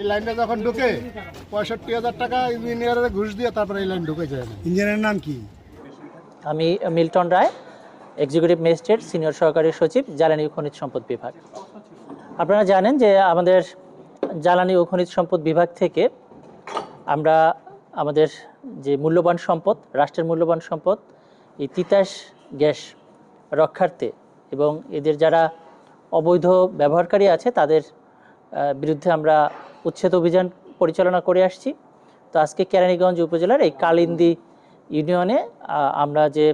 এই লাইনটা যখন ঢুকে পঁয়ষট্টি হাজার টাকা ইঞ্জিনিয়ারের ঘুষ দিয়ে তারপরে এই লাইন ঢুকে যায় ইঞ্জিনিয়ারের নাম কি? আমি Milton Roy executive magistrate senior সহকারী সচিব জ্বালানি ও খনিজ সম্পদ বিভাগ। আপনারা জানেন যে আমাদের জ্বালানি ও খনিজ সম্পদ বিভাগ থেকে আমরা আমাদের যে মূল্যবান সম্পদ রাষ্ট্রের মূল্যবান সম্পদ এই তিতাস গ্যাস রক্ষার্থে এবং এদের যারা অবৈধ ব্যবহারকারী আছে তাদের বিরুদ্ধে আমরা উচ্ছেদ অভিযান পরিচালনা করে আসছি। তো আজকে কেরানীগঞ্জ উপজেলার এই কালিন্দি ইউনিয়নে আমরা যে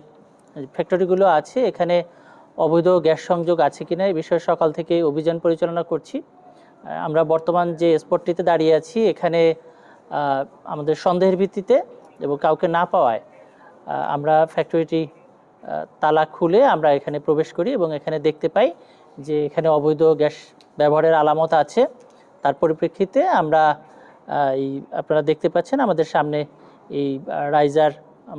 ফ্যাক্টরিগুলো আছে, এখানে অবৈধ গ্যাস সংযোগ আছে কিনা এই বিষয়ে সকাল থেকে অভিযান পরিচালনা করছি। আমরা বর্তমান যে স্পটটিতে দাঁড়িয়ে আছি, এখানে আমাদের সন্দেহের ভিত্তিতে এবং কাউকে না পাওয়ায় আমরা ফ্যাক্টরিটি তালা খুলে আমরা এখানে প্রবেশ করি এবং এখানে দেখতে পাই যে এখানে অবৈধ গ্যাস ব্যবহারের আলামত আছে। তার পরিপ্রেক্ষিতে আমরা এই আপনারা দেখতে পাচ্ছেন আমাদের সামনে এই রাইজার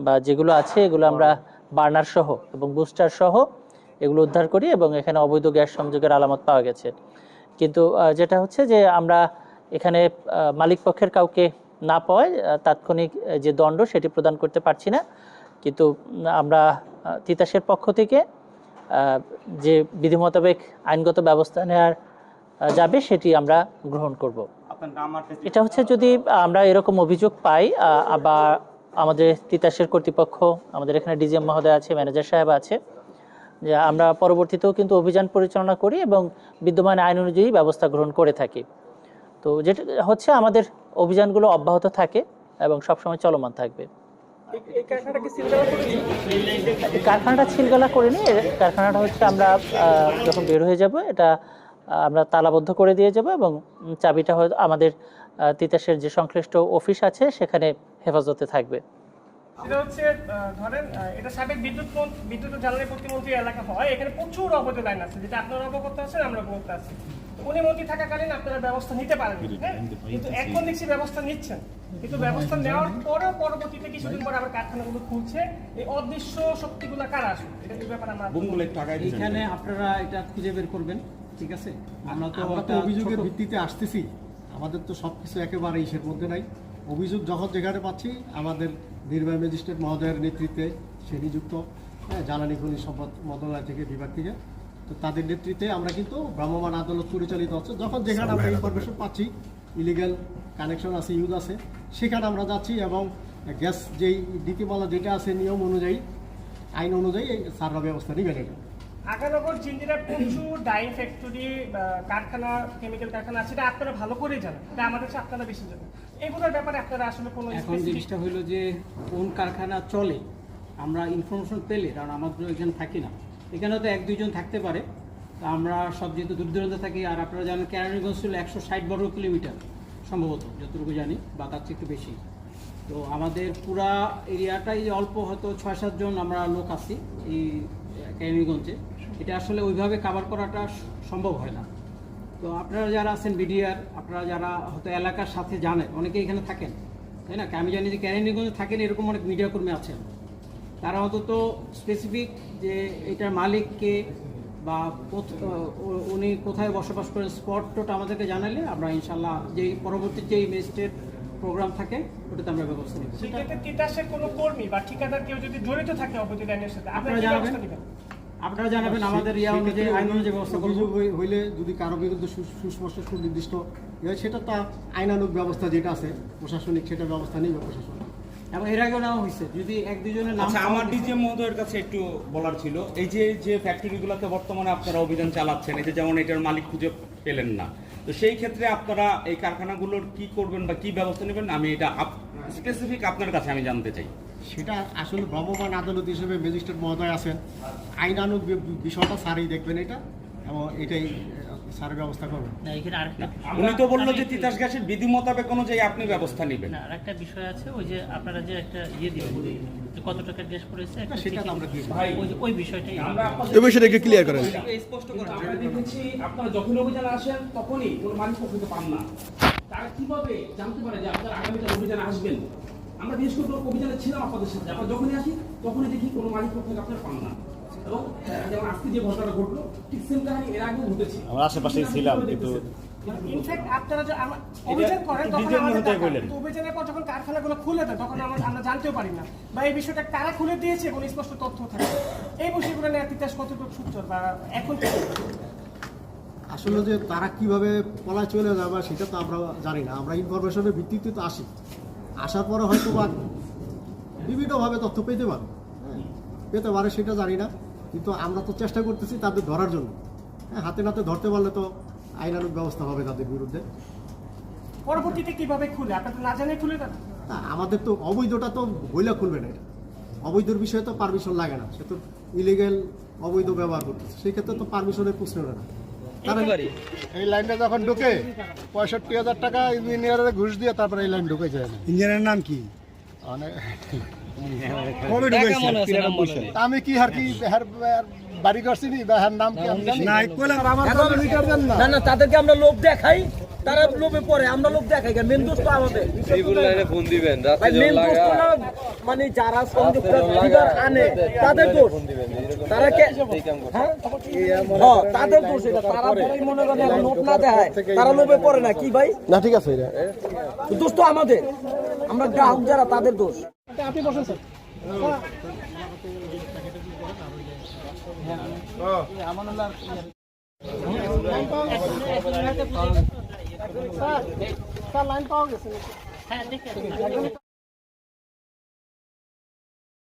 বা যেগুলো আছে এগুলো আমরা বার্নার সহ এবং বুস্টার সহ এগুলো উদ্ধার করি এবং এখানে অবৈধ গ্যাস সংযোগের আলামত পাওয়া গেছে। কিন্তু যেটা হচ্ছে যে আমরা এখানে মালিক পক্ষের কাউকে না পাওয়ায় তাৎক্ষণিক যে দণ্ড সেটি প্রদান করতে পারছি না। কিন্তু আমরা তিতাসের পক্ষ থেকে যে বিধি মোতাবেক আইনগত ব্যবস্থা নেওয়ার যাবে সেটি আমরা গ্রহণ করব। এটা হচ্ছে যদি আমরা এরকম অভিযোগ পাই বা আমাদের তিতাসের কর্তৃপক্ষ আমাদের এখানে ডিজিএম মহোদয় আছে ম্যানেজার সাহেব আছে যে আমরা পরবর্তীতেও কিন্তু অভিযান পরিচালনা করি এবং বিদ্যমান আইন অনুযায়ী ব্যবস্থা গ্রহণ করে থাকি। তো যেটা হচ্ছে আমাদের অভিযানগুলো অব্যাহত থাকে এবং সবসময় চলমান থাকবে। এই কারখানাটা ছিলগালা করিনি কারখানাটা হচ্ছে আমরা যখন বের হয়ে যাব এটা আমরা তালাবদ্ধ করে দিয়ে যাব এবং চাবিটা হয়তো আমাদের তিতাসের যে সংশ্লিষ্ট অফিস আছে সেখানে হেফাজতে থাকবে। এটা হচ্ছে ধরেন এটা সাবেক বিদ্যুৎ মন- বিদ্যুৎ জ্বালানি প্রতিমন্ত্রী এলাকা হয়। এখানে প্রচুর অবৈধ লাইন আছে যেটা আপনারা অবগত আছেন আমরা অবগত আছি। উনি মন্ত্রী থাকাকালীন আপনারা ব্যবস্থা নিতে পারেন হ্যাঁ? কিন্তু এখন দেখছি ব্যবস্থা নিচ্ছেন। কিন্তু ব্যবস্থা নেওয়ার পরেও পরবর্তীতে কিছুদিন পরে আবার কারখানাগুলো খুলছে। এই অদৃশ্য শক্তিগুলো কারা আসবে? এটা এই ব্যাপারে আমরা এখানে আপনারা এটা খুঁজে বের করবেন। ঠিক আছে? আমরা তো একটা অভিযোগের ভিত্তিতে আসতেছি। আমাদের তো সব কিছু একেবারে ইসের মধ্যে নাই। অভিযোগ যখন যেখানে পাচ্ছি আমাদের নির্বাহী ম্যাজিস্ট্রেট মহোদয়ের নেতৃত্বে সে নিযুক্ত হ্যাঁ, জ্বালানি খনিজ সম্পদ মন্ত্রণালয় থেকে বিভাগ থেকে। তো তাদের নেতৃত্বে আমরা কিন্তু ভ্রাম্যমাণ আদালত পরিচালিত হচ্ছে। যখন যেখানে আমরা ইনফরমেশন পাচ্ছি ইলিগাল কানেকশন আছে ইউজ আছে সেখানে আমরা যাচ্ছি এবং গ্যাস যেই নীতিমালা যেটা আছে নিয়ম অনুযায়ী আইন অনুযায়ী সাররা ব্যবস্থা নেবেন এটা আগানগর জিঞ্জিরা প্রচুর ডাইং ফ্যাক্টরি কারখানা কেমিক্যাল কারখানা আছে এটা আপনারা ভালো করেই জানেন। এটা আমাদের চেয়ে আপনারা বেশি জানেন। এগুলোর ব্যাপারে আপনারা আসলে কোনো এখন জিনিসটা হলো যে কোন কারখানা চলে আমরা ইনফরমেশন পেলে কারণ আমরা তো এখানে থাকি না। এখানে তো এক দুইজন থাকতে পারে তা আমরা সব যেহেতু দূর দূরান্তে থাকি আর আপনারা জানেন কেরানীগঞ্জ ছিল একশো ষাট বর্গ কিলোমিটার সম্ভবত যতটুকু জানি বা তার চেয়ে একটু বেশি। তো আমাদের পুরা এরিয়াটাই অল্প হয়তো ছয় সাতজন আমরা লোক আছি এই কেরানীগঞ্জে। এটা আসলে ওইভাবে কাভার করাটা সম্ভব হয় না। তো আপনারা যারা আছেন বিডিআর আপনারা যারা হয়তো এলাকার সাথে জানেন অনেকে এখানে থাকেন তাই না? আমি জানি যে ক্যারিনিগঞ্জে থাকেন এরকম অনেক মিডিয়া কর্মী আছেন। তারা অন্তত স্পেসিফিক যে এটার মালিককে বা উনি কোথায় বসবাস করেন স্পটটা আমাদেরকে জানালে আমরা ইনশাল্লাহ যেই পরবর্তী যেই ম্যাজিস্ট্রেট প্রোগ্রাম থাকে ওটাতে আমরা ব্যবস্থা নিব। সেক্ষেত্রে তিতাসের কোনো কর্মী বা ঠিকাদার কেউ যদি জড়িত থাকে অবৈধ সাথে আপনারা জানাবেন? আপনারা জানাবেন আমাদের ইয়া অনুযায়ী আইন অনুযায়ী ব্যবস্থা করব। অভিযোগ হইলে যদি কারও বিরুদ্ধে সু- সুস্পষ্ট সুনির্দিষ্ট সেটা তো আইনানুগ ব্যবস্থা যেটা আছে প্রশাসনিক সেটা ব্যবস্থা নিবে প্রশাসন। এবং এর আগেও নেওয়া হয়েছে যদি এক দুজনের নাম আচ্ছা আমার ডিজিএম মহোদয়ের কাছে একটু বলার ছিল এই যে যে ফ্যাক্টরিগুলোতে বর্তমানে আপনারা অভিযান চালাচ্ছেন এই যে যেমন এটার মালিক খুঁজে পেলেন না তো সেই ক্ষেত্রে আপনারা এই কারখানাগুলোর কি করবেন বা কি ব্যবস্থা নেবেন? আমি এটা স্পেসিফিক আপনার কাছে আমি জানতে চাই। সেটা আসলে ভ্রাম্যমাণ আদালত হিসেবে ম্যাজিস্ট্রেট মহোদয় আছেন। আইনানুগ বিষয়টা স্যারই দেখবেন এটা এবং এটাই স্যার ব্যবস্থা করবেন। না, এখানে আরেকটা উনি তো বলল যে তিতাস গ্যাসের বিধি মোতাবেক অনুযায়ী আপনি ব্যবস্থা নেবেন। না আরেকটা বিষয় আছে ওই যে আপনারা যে একটা ইয়ে দিবেন যে কত টাকার গ্যাস পড়েছে একটা সেটা আমরা দিয়েছি। ওই ওই বিষয়টাই এই বিষয়টা একটু ক্লিয়ার করেন। আমরা দেখেছি আপনারা যখন অভিযানে আসেন তখনই কোনো মালিক পান না। তারা কীভাবে জানতে পারে যে আপনারা আগামীতে অভিযানে আসবেন? আমরা বিশেষ করে অভিযানে ছিলাম আপনাদের সাথে। আমরা যখনই আসি তখনই দেখি কোনো মালিক পক্ষকে আপনারা পান না। এবং যেমন আজকে যে ঘটনাটা ঘটলো ঠিক সেম কাহিনী এর আগেও ঘটেছে। আমরা আশেপাশেই ছিলাম কিন্তু ইনফ্যাক্ট আপনারা যে অভিযান করেন তখন আমাদের অভিযানের পর যখন কারখানাগুলো খুলে দেয় তখন আমরা আমরা জানতেও পারি না। বা এই বিষয়টা কারা খুলে দিয়েছে এবং স্পষ্ট তথ্য থাকে এই বিষয়গুলো নিয়ে তিতাস কতটুকু সূত্র বা এখন? আসলে যে তারা কীভাবে পলায় চলে যাবে সেটা তো আমরা জানি না। আমরা ইনফরমেশনের ভিত্তিতে তো আসি। আসার পরে হয়তো বা বিভিন্নভাবে তথ্য পেতে পারে। হ্যাঁ, পেতে পারে সেটা জানি না। কিন্তু আমরা তো চেষ্টা করতেছি তাদের ধরার জন্য। হ্যাঁ হাতে নাতে ধরতে পারলে তো আইনানুক ব্যবস্থা হবে তাদের বিরুদ্ধে। পরবর্তীতে কীভাবে খুলে? আপনারা না জানে খুলে দেন তা আমাদের তো অবৈধটা তো বইলা খুলবে না এটা। অবৈধর বিষয়ে তো পারমিশন লাগে না। সে তো ইলিগেল অবৈধ ব্যবহার করতেছে। সেই ক্ষেত্রে তো পারমিশনের প্রশ্ন না। এই লাইনটা যখন ঢুকে পঁয়ষট্টি হাজার টাকা ইঞ্জিনিয়ারের ঘুষ দিয়ে তারপরে এই লাইন ঢুকে যায় না ইঞ্জিনিয়ারের নাম কি? আমি কি আর কি বাড়ি করছি নি নাম কি আমি জানি না কইলাম আমার তো মিটার দেন না। না না তাদেরকে আমরা লোভ দেখাই। তারা লোভে পড়ে আমরা লোভ দেখাই মেন দোষ তো আমাদের। ফোন দিবেন মেন দোষ মানে যারা সংযুক্ত ফিগার আনে তাদের দোষ। তারা কে হ্যাঁ? হ্যাঁ, তাদের দোষ এটা তারা মনে করেন এখন নোট না দেখায়। তারা লোভে পড়ে না কি ভাই? না ঠিক আছে এটা দোষ তো আমাদের আমরা গ্রাহক যারা তাদের দোষ। আপনি বসেন স্যার। স্যার লাইন পাওয়া গেছে